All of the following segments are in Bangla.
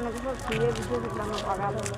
অনেক কিছু ফিরে ভিডিও দেখলাম না পাগাল হলো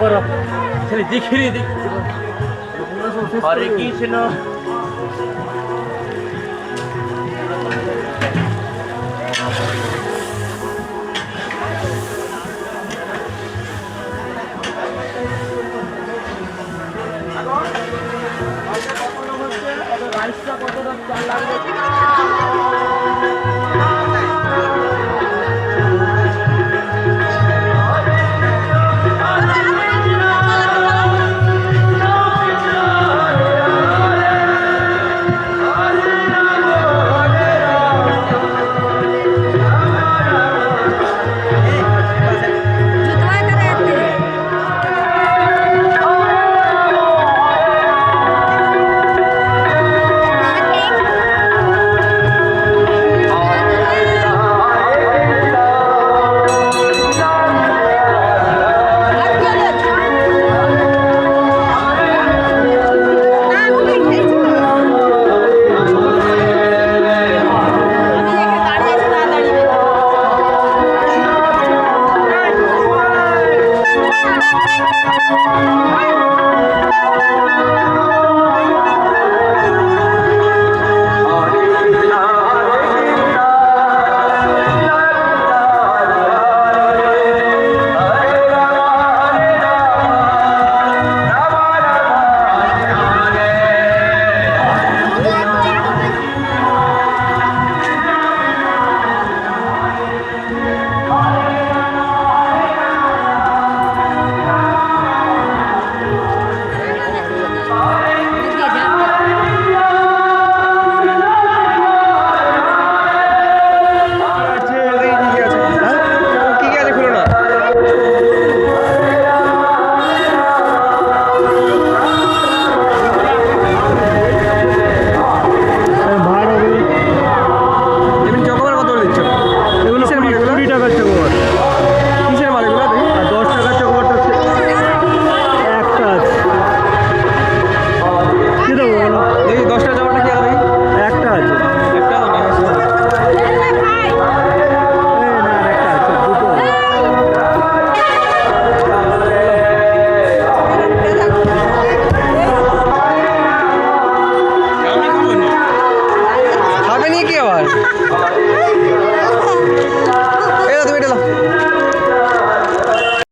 করো ছেলে দেখিনি দেখছি হরে কৃষ্ণ।